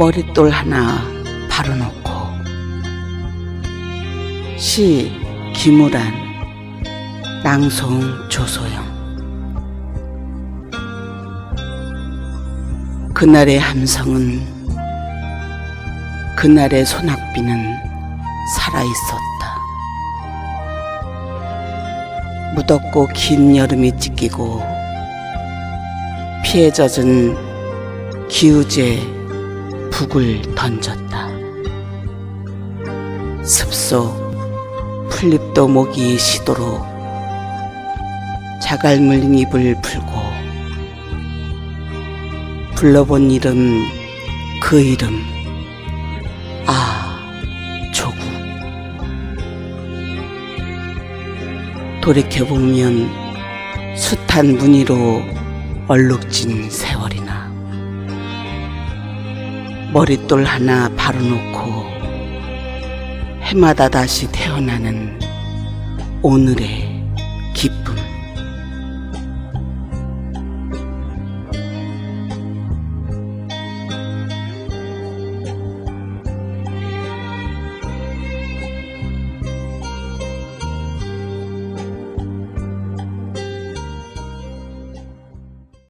머릿돌 하나 바로 놓고 시 김우란 낭송 조소영 그날의 함성은 그날의 소낙비는 살아있었다. 무덥고 긴 여름이 찢기고 피해 젖은 기우제 북을 던졌다. 습속 풀립도 목이 시도록 자갈 물린 입을 풀고 불러본 이름 그 이름 아 조국 돌이켜보면 숱한 무늬로 얼룩진 세월이나 머릿돌 하나 바로 놓고 해마다 다시 태어나는 오늘의 기쁨